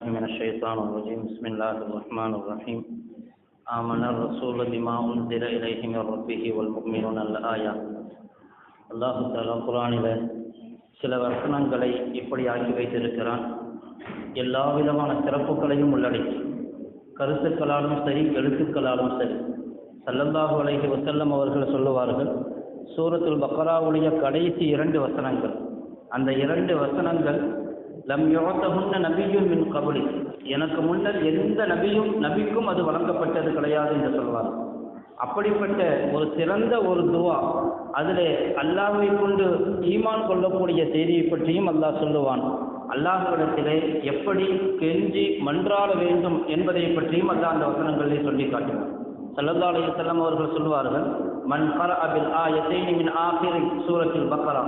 من الشيطان الرجيم بسم الله الرحمن الرحيم آمن الرسول بما أنزل إليه من ربه والمؤمنون الآية அல்லாஹு தாலா குரானில் சில வசனங்களை இப்படி ஆக்கி வைத்திருக்கிறான் எல்லா விதமான சிறப்புகளையும் உள்ளடக்கி கருத்துக்களாலும் சரி எழுத்துக்களாலும் சரி சல்லல்லாஹு அலைஹி வசல்லம் அவர்கள் சொல்லுவார்கள் சூரத்துல் பக்ராவுடைய கடைசி இரண்டு வசனங்கள். அந்த இரண்டு வசனங்கள் லம் யோத்தகுன்ன நபியும் மின் கபலி. எனக்கு முன்னர் எந்த நபியும் நபிக்கும் அது வழங்கப்பட்டது கிடையாது என்று சொல்வார். அப்படிப்பட்ட ஒரு சிறந்த ஒரு துவா அதிலே அல்லாஹை கொண்டு ஈமான் கொள்ளக்கூடிய செய்தியை பற்றியும் அல்லாஹ் சொல்லுவான். அல்லாஹ்விடத்திலே எப்படி கெஞ்சி மன்றாட வேண்டும் என்பதை பற்றியும் அல்லாஹ் அந்த வசனங்களில் சொல்லி காட்டுவான் சல்லல்லா அலைஹி அவர்கள் சொல்வார்கள் மன் பர அபில் ஆ மின் ஆபிரி சூரத்தில் பக்ரா.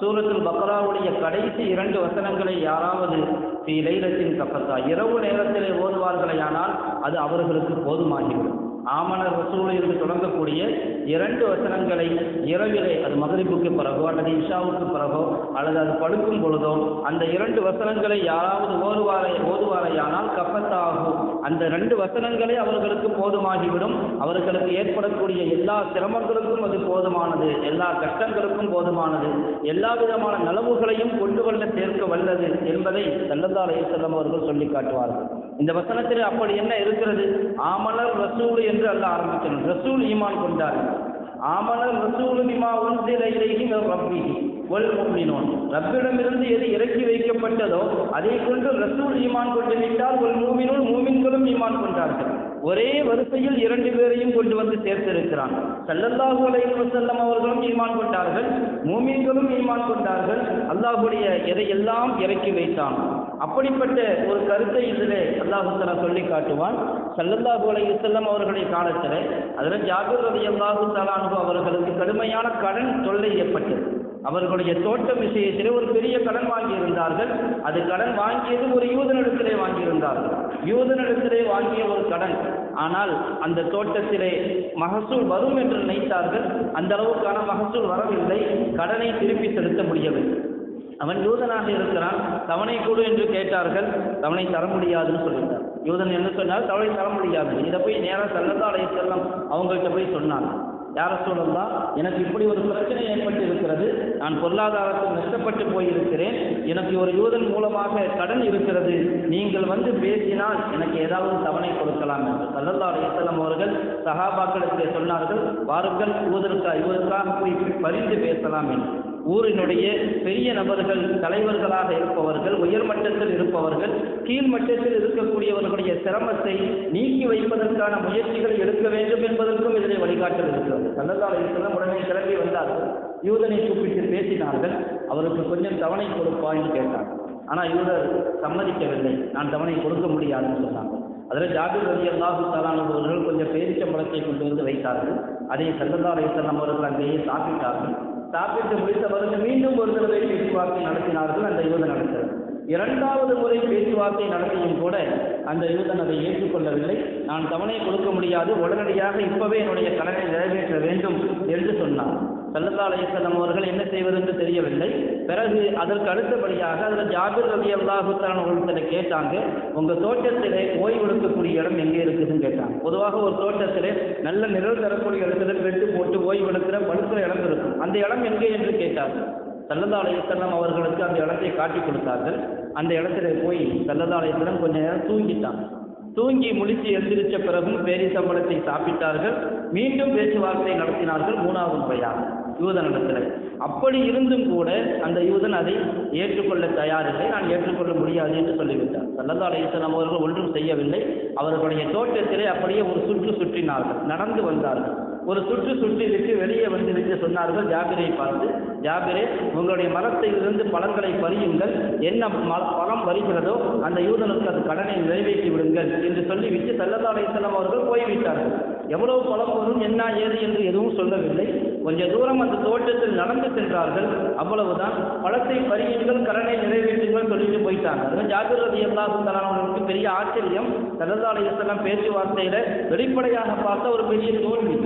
சூரத்துல் பக்ராவுடைய கடைசி இரண்டு வசனங்களை யாராவது ஸ்ரீ லைலத்தின் கப்பத்தா இரவு நேரத்திலே ஓதுவார்களேயானால் அது அவர்களுக்கு போதுமாகிவிடும். ஆமணர் ரசூல் என்று தொடங்கக்கூடிய இரண்டு வசனங்களை இரவிலே அது மகரிப்புக்கு பிறகோ அல்லது இஷாவுக்கு பிறகோ அல்லது அது படுக்கும் பொழுதோ அந்த இரண்டு வசனங்களை யாராவது ஓதுவாரை ஓதுவாரையானால் கப்பத்தாகும் அந்த ரெண்டு வசனங்களே அவர்களுக்கு போதுமாகிவிடும். அவர்களுக்கு ஏற்படக்கூடிய எல்லா சிரமங்களுக்கும் அது போதுமானது. எல்லா கஷ்டங்களுக்கும் போதுமானது. எல்லா விதமான நலவுகளையும் கொண்டு வல்ல சேர்க்க வல்லது என்பதை சல்லல்லா செல்லம் அவர்கள் சொல்லி காட்டுவார்கள். இந்த வசனத்தில் அப்படி என்ன இருக்கிறது? ஆமலர் ரசூல் என்று அல்ல ஆரம்பிக்கணும் ரசூல் ஈமான் கொண்டார்கள். ஆமலர் ரசூல் பிமா உன்சில இலைஹி ரப்பி ரப்பிஹி ரப்பிடமிருந்து எது இறக்கி வைக்கப்பட்டதோ அதை கொண்டு ரசூல் ஈமான் கொண்டு விட்டால் வல் மூமினூன் மூமின்களும் ஈமான் கொண்டார்கள். ஒரே வரிசையில் இரண்டு பேரையும் கொண்டு வந்து சேர்த்திருக்கிறான். சல்லல்லாஹு அலைஹி வஸல்லம் அவர்களும் ஈமான் கொண்டார்கள் மூமின்களும் ஈமான் கொண்டார்கள். அல்லாஹ்வுடைய எதையெல்லாம் இறக்கி வைத்தான்? அப்படிப்பட்ட ஒரு கருத்தை இதிலே அல்லாஹுத்தலா சொல்லி காட்டுவான். சல்லல்லா அலைஹி செல்லம் அவர்களுடைய காலத்தில் அதில் ஜாபிர் ரவி அல்லாஹு தலானு அவர்களுக்கு கடுமையான கடன் தொல்லை ஏற்பட்டது. அவர்களுடைய தோட்டம் விஷயத்திலே ஒரு பெரிய கடன் வாங்கியிருந்தார்கள். அது கடன் வாங்கியது ஒரு யூதனிடத்திலே வாங்கியிருந்தார்கள். யூதனிடத்திலே வாங்கிய ஒரு கடன். ஆனால் அந்த தோட்டத்திலே மகசூல் வரும் என்று நினைத்தார்கள். அந்த அளவுக்கான மகசூல் வரவில்லை. கடனை திருப்பி செலுத்த முடியவில்லை. அவன் யூதனாக இருக்கிறான் தவணை கொடு என்று கேட்டார்கள் தவணை தர முடியாதுன்னு சொல்லிட்டார். யூதன் என்ன சொன்னால் தவணை தர முடியாது. இதை போய் நேராக செல்லதா அலைய செல்லம் அவங்கள்ட்ட போய் சொன்னாங்க. யார சொல்லலாம் எனக்கு இப்படி ஒரு பிரச்சனை ஏற்பட்டு இருக்கிறது நான் பொருளாதாரத்தில் நஷ்டப்பட்டு போயிருக்கிறேன் எனக்கு ஒரு யூதன் மூலமாக கடன் இருக்கிறது நீங்கள் வந்து பேசினால் எனக்கு ஏதாவது தவணை கொடுக்கலாம் என்று. சல்லல்லா அலையம் அவர்கள் சகாபாக்களுக்கு சொன்னார்கள் வாருங்கள் யூதருக்கா யூதருக்காக போய் பரிந்து பேசலாம் என்று. ஊரினுடைய பெரிய நபர்கள் தலைவர்களாக இருப்பவர்கள் உயர்மட்டத்தில் இருப்பவர்கள் கீழ்மட்டத்தில் இருக்கக்கூடியவர்களுடைய சிரமத்தை நீக்கி வைப்பதற்கான முயற்சிகளை எடுக்க வேண்டும் என்பதற்கும் இதிலே வழிகாட்டல் இருக்கிறது. சல்லல்லாஹு அலைஹி உடனே கிளம்பி வந்தார்கள். யூதனை கூப்பிட்டு பேசினார்கள். அவருக்கு கொஞ்சம் தவணை கொடுப்பான்னு கேட்டார். ஆனால் யூதர் சம்மதிக்கவில்லை. நான் தவணை கொடுக்க முடியாதுன்னு சொன்னாங்க அதில் ஜாபிர் ரவி அல்லாஹு அவர்கள் கொஞ்சம் பேரிச்சம்பழத்தை கொண்டு வந்து வைத்தார்கள். அதை சல்லல்லா அலையம் அவர்கள் அங்கேயே சாப்பிட்டார்கள். சாப்பிட்டு முடித்த பிறகு மீண்டும் ஒரு தடவை பேச்சுவார்த்தை நடத்தினார்கள் அந்த யூதன் நடத்தது இரண்டாவது முறை பேச்சுவார்த்தை நடத்தியும் கூட அந்த யூதன் அதை ஏற்றுக்கொள்ளவில்லை. நான் தவணை கொடுக்க முடியாது. உடனடியாக இப்பவே என்னுடைய கடனை நிறைவேற்ற என்று சொன்னார் சல்லல்லா அலையம் அவர்கள் என்ன செய்வது என்று தெரியவில்லை. பிறகு அதற்கு அடுத்தபடியாக அதில் ஜாபிர் ரவி அல்லாஹுத்தான் அவர்களிடத்தில் கேட்டாங்க உங்கள் தோட்டத்திலே ஓய்வெடுக்கக்கூடிய இடம் எங்கே இருக்குதுன்னு கேட்டாங்க. பொதுவாக ஒரு தோட்டத்திலே நல்ல நிழல் தரக்கூடிய இடத்துல வெட்டு போட்டு ஓய்வெடுக்கிற படுக்கிற இடம் இருக்கும். அந்த இடம் எங்கே? என்று கேட்டார்கள். சல்லதா அலையம் அவர்களுக்கு அந்த இடத்தை காட்டி கொடுத்தார்கள். அந்த இடத்துல போய் சல்லதா அலையம் கொஞ்ச நேரம் தூங்கிட்டான். தூங்கி முழித்து எழுந்திருச்ச பிறகும் பேரிசம்பளத்தை சாப்பிட்டார்கள். மீண்டும் பேச்சுவார்த்தை நடத்தினார்கள் மூணாவது முறையாக யூதனிடத்தில் அப்படி இருந்தும் கூட அந்த யூதன் அதை ஏற்றுக்கொள்ள தயாரில்லை. நான் ஏற்றுக்கொள்ள முடியாது என்று சொல்லிவிட்டார். சல்லல்லா அலையம் அவர்கள் ஒன்றும் செய்யவில்லை. அவர்களுடைய தோட்டத்திலே அப்படியே ஒரு சுற்று சுற்றினார்கள். நடந்து வந்தார்கள். ஒரு சுற்று சுற்றிவிட்டு வெளியே வந்து விட்டு சொன்னார்கள் ஜாபிரை பார்த்து ஜாபிரே உங்களுடைய மரத்திலிருந்து பழங்களை பறியுங்கள். என்ன பழம் வருகிறதோ அந்த யூதனுக்கு அது கடனை நிறைவேற்றி விடுங்கள். என்று சொல்லிவிட்டு சல்லல்லா அலையம் அவர்கள் போய்விட்டார்கள். எவ்வளவு பழம் வரும் என்ன ஏது? என்று எதுவும் சொல்லவில்லை. கொஞ்ச தூரம் அந்த தோட்டத்தில் நடந்து சென்றார்கள். அவ்வளவுதான். பழத்தை பறியுங்கள் கடனை நிறைவேற்றுங்கள் சொல்லிட்டு போயிட்டாங்க. அதுவும் ஜாபிர் ரதி பெரிய ஆச்சரியம். சல்லல்லாஹு செல்லம் பேச்சுவார்த்தையில வெளிப்படையாக பார்த்த ஒரு பெரிய தோல்வி.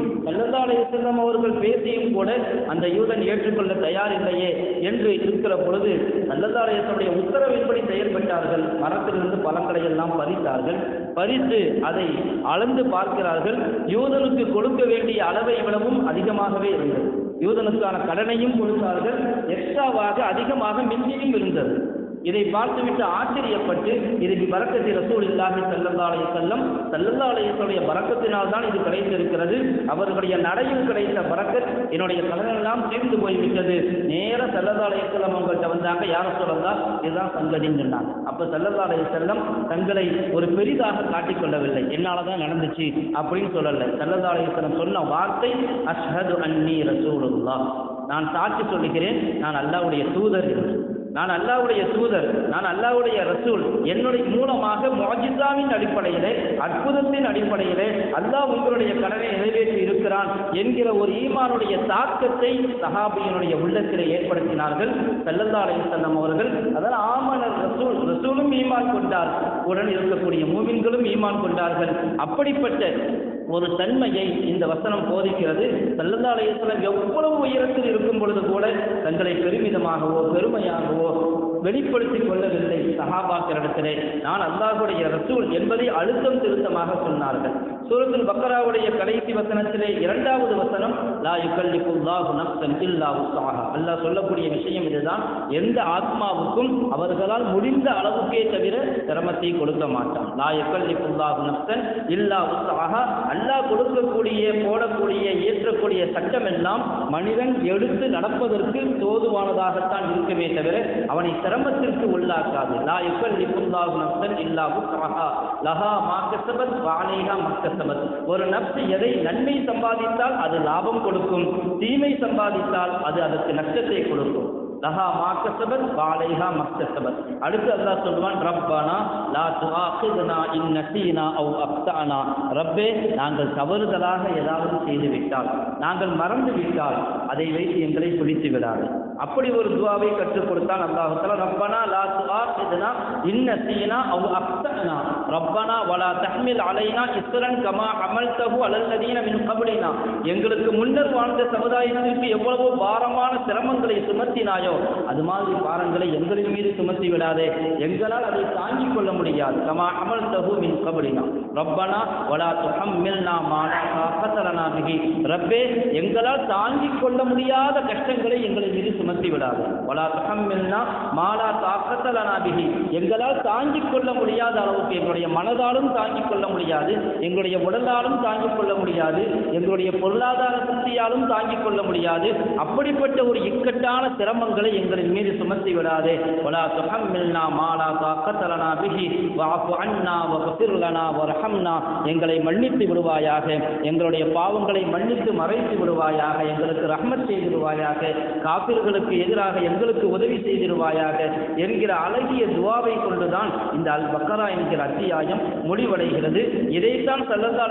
செல்லம் அவர்கள் பேசியும் கூட அந்த யூதன் ஏற்றுக்கொள்ள தயாரில்லையே என்று இருக்கிற பொழுது நல்லதாலயத்துடைய உத்தரவின்படி செயல்பட்டார்கள்? மரத்திலிருந்து பழங்களை எல்லாம் பறித்தார்கள். பறித்து அதை அளந்து பார்க்கிறார்கள். யூதனுக்கு கொடுக்க வேண்டிய அளவை விடவும் அதிகமாகவே இருந்தது. யூதனுக்கான கடனையும் கொடுத்தார்கள். எக்ஸ்ட்ராவாக அதிகமாக மிஞ்சியும் இருந்தது. இதை பார்த்துவிட்டு ஆச்சரியப்பட்டு இதுக்கு பறக்கத்தில் ரசூல் இல்லாமல் சல்லல்லாடைய செல்லம் சல்லல்லாடைய பறக்கத்தினால் தான் இது கிடைத்திருக்கிறது. அவர்களுடைய நடையில் கிடைத்த பறக்கத் என்னுடைய கடனெல்லாம் தீர்ந்து போய்விட்டது. நேர சல்லல்லாடைய செல்லம் அவங்கள்ட்ட வந்தாங்க யார சொல்லந்தா இதுதான் சங்கதின்னு சொன்னாங்க. அப்போ சல்லல்லாடைய செல்லம் தங்களை ஒரு பெரிதாக காட்டிக்கொள்ளவில்லை என்னால் தான் நடந்துச்சு அப்படின்னு சொல்லலை. சல்லல்லாடைய செல்லம் சொன்ன வார்த்தை அஷ்ஹது அன்னி ரசூலுல்லா நான் சாட்சி சொல்லுகிறேன் நான் அல்லாவுடைய தூதர் என்று. நான் அல்லாவுடைய தூதர் நான் அல்லாவுடைய ரசூல் என்னுடைய மூலமாக மொஜிசாவின் அடிப்படையிலே அற்புதத்தின் அடிப்படையிலே அல்லாஹ் உங்களுடைய கடனை நிறைவேற்றி இருக்கிறான் என்கிற ஒரு ஈமானுடைய தாக்கத்தை சஹாபியினுடைய உள்ளத்திலே ஏற்படுத்தினார்கள். சல்லல்லா செல்லம் அவர்கள் அதாவது ஆமனர் ரசூல் ரசூலும் ஈமான் கொண்டார். உடன் இருக்கக்கூடிய மூவின்களும் ஈமான் கொண்டார்கள். அப்படிப்பட்ட ஒரு தன்மையை இந்த வசனம் போதிக்கிறது. சல்லல்லா எவ்வளவு உயரத்தில் இருக்கும் பொழுது கூட தங்களை பெருமிதமாகவோ பெருமையாகவோ வெளிப்படுத்திக் கொள்ளவில்லை சஹாபாக்களிடத்திலே. நான் அல்லாஹுடைய ரசூல் என்பதை அழுத்தம் திருத்தமாக சொன்னார்கள். சூரத்தில் பக்கராவுடைய கடைசி வசனத்திலே இரண்டாவது வசனம் லா யுகல்லிபுல்லாஹு நப்சன் இல்லா உஸ்ஸாஹா. அல்லாஹ் சொல்லக்கூடிய விஷயம் இதுதான். எந்த ஆத்மாவுக்கும் அவர்களால் முடிந்த அளவுக்கே தவிர சிரமத்தை கொடுக்க மாட்டான். லா யுகல்லிபுல்லாஹு நப்சன் இல்லா உஸ்ஸாஹா. அல்லாஹ் கொடுக்கக்கூடிய போடக்கூடிய இயற்றக்கூடிய சட்டம் எல்லாம் மனிதன் எடுத்து நடப்பதற்கு தோதுவானதாகத்தான் இருக்குமே தவிர அவனை சிரமத்திற்கு உள்ளாக்காது. லா யுகல்லிபுல்லாஹு நஃப்ஸன் இல்லா உஸ்ஸாஹா லஹா மாக்கசபத் வாலைஹா மக்கசபத் ஒரு நப்சு எதை நன்மை சம்பாதித்தால் அது லாபம் கொடுக்கும். தீமை சம்பாதித்தால் அது அதற்கு நஷ்டத்தை கொடுக்கும். லஹா மாக்கசபத் வாலைஹா மக்தசபத் அடுத்து அல்லாஹ் சொல்லுவான் ரப்பானா லா துஆഖிதுனா இன் நசீனா அவ் அப்தானா. ரப்பே நாங்கள் தவறுதலாக ஏதாவது செய்து விட்டால் நாங்கள் மறந்து விட்டால் அதை வைத்து எங்களை பிடித்து விடாது. அப்படி ஒரு துவாவை கற்றுக் கொடுத்தான் அல்லாஹ் ரப்பனா லா துஆഖிதுனா இன் சீனா அவ் அக்தனா ரப்பனா வலா தஹ்மில் அலைனா இஸ்ரன் கமா அமல்தஹு அலல்லதீன மின் கப்லினா. எங்களுக்கு முன்னர் வாழ்ந்த சமுதாயத்திற்கு எவ்வளவோ பாரமான சிரமங்களை சுமத்தினாயோ அது மாதிரி பாரங்களை எங்களின் மீது சுமத்தி விடாதே. எங்களால் அதை தாங்கிக் கொள்ள முடியாது. கமா அமல்தஹு மின் கப்லினா. ரப்பனா வலா துஹம்மில்னா மானா பிஹி. ரப்பே எங்களால் தாங்கிக் கொள்ள முடியாத கஷ்டங்களை எங்களின் மீது சுமத்தி விடாதே. வலா துஹம்மில்னா மா லா எங்களால் தாங்கிக் கொள்ள முடியாத அளவுக்கு எங்களுடைய மனதாலும் தாங்கிக் கொள்ள முடியாது எங்களுடைய உடலாலும் தாங்கிக் கொள்ள முடியாது எங்களுடைய பொருளாதார சக்தியாலும் தாங்கிக் கொள்ள முடியாது. அப்படிப்பட்ட ஒரு இக்கட்டான சிரமங்களை எங்களின் மீது சுமத்தி விடாதே. வலா துஹம்மில்னா மாலா தாக்கத்தலனா பிஹி. வஅஃபு அன்னா வஃபிர் லனா எங்களை மன்னித்து விடுவாயாக. எங்களுடைய பாவங்களை மன்னித்து மறைத்து விடுவாயாக. எங்களுக்கு ரஹ்மத் செய்து விடுவாயாக. காப்பிர்களுக்கு அவர்களுக்கு எதிராக எங்களுக்கு உதவி செய்திருவாயாக என்கிற அழகிய துவாவை கொண்டுதான் இந்த அல் பக்கரா என்கிற அத்தியாயம் முடிவடைகிறது. இதைத்தான் சல்லல்லா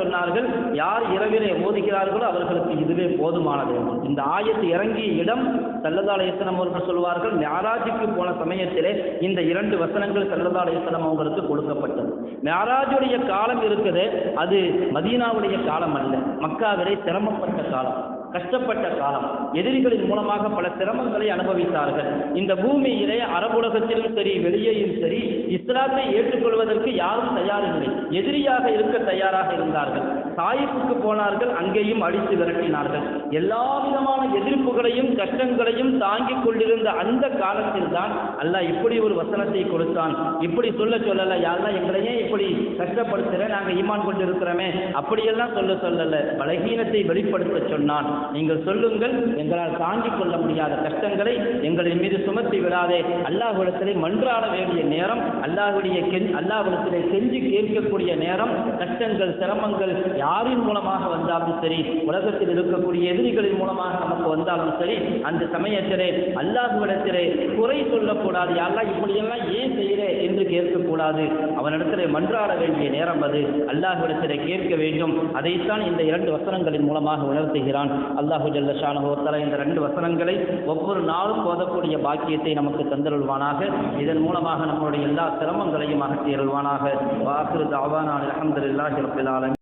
சொன்னார்கள் யார் இரவிலே ஓதுகிறார்களோ அவர்களுக்கு இதுவே போதுமானது இந்த ஆயத்து இறங்கிய இடம் சல்லல்லா அலைஹிஸ்ஸலாம் அவர்கள் சொல்வார்கள் மெஹராஜுக்கு போன சமயத்திலே இந்த இரண்டு வசனங்கள் சல்லல்லா அலைஹிஸ்ஸலாம் அவங்களுக்கு கொடுக்கப்பட்டது. மெஹராஜுடைய காலம் இருக்குது அது மதீனாவுடைய காலம் அல்ல மக்காவிலே சிரமப்பட்ட காலம். கஷ்டப்பட்ட காலம். எதிரிகளின் மூலமாக பல சிரமங்களை அனுபவித்தார்கள். இந்த பூமியிலே அரபுலகத்திலும் சரி வெளியேயும் சரி இஸ்லாத்தை ஏற்றுக்கொள்வதற்கு யாரும் தயாரில்லை. எதிரியாக இருக்க தயாராக இருந்தார்கள். தாயிப்புக்கு போனார்கள் அங்கேயும் அடித்து விரட்டினார்கள். எல்லா விதமான எதிர்ப்புகளையும் கஷ்டங்களையும் தாங்கிக் கொண்டிருந்த அந்த காலத்தில் தான் அல்லாஹ் இப்படி ஒரு வசனத்தை கொடுத்தான். இப்படி சொல்ல சொல்லல யாரெல்லாம் எங்களையே இப்படி கஷ்டப்படுத்துற? நாங்கள் ஈமான் கொண்டு இருக்கிறோமே அப்படியெல்லாம் சொல்ல சொல்லல. பலகீனத்தை வெளிப்படுத்த சொன்னான். நீங்கள் சொல்லுங்கள் எங்களால் தாங்கிக் கொள்ள முடியாத கஷ்டங்களை எங்களின் மீது சுமத்தி விடாதே. அல்லாஹுடத்திலே மன்றாட வேண்டிய நேரம் அல்லாஹுடைய அல்லாஹுடத்திலே செஞ்சு கேட்கக்கூடிய நேரம் கஷ்டங்கள் சிரமங்கள் யாரின் மூலமாக வந்தாலும் சரி உலகத்தில் இருக்கக்கூடிய எதிரிகளின் மூலமாக நமக்கு வந்தாலும் சரி அந்த சமயத்திலே அல்லாஹுவிடத்திலே குறை சொல்லக்கூடாது. யாரெல்லாம் இப்படியெல்லாம் ஏன் செய்கிறேன் என்று கேட்கக்கூடாது. அவனிடத்திலே மன்றாட வேண்டிய நேரம் அது. அல்லாஹுவிடத்திலே கேட்க வேண்டும். அதைத்தான் இந்த இரண்டு வசனங்களின் மூலமாக உணர்த்துகிறான். அல்லாஹு ஜல்லஷானுவத்தல இந்த ரெண்டு வசனங்களை ஒவ்வொரு நாளும் போதக்கூடிய பாக்கியத்தை நமக்கு தந்தருள்வானாக. இதன் மூலமாக நம்முடைய எல்லா சிரமங்களையும் அகற்றியருள்வானாக. வாக்குறு தாவான அலமதுல்லாஹி ரபில்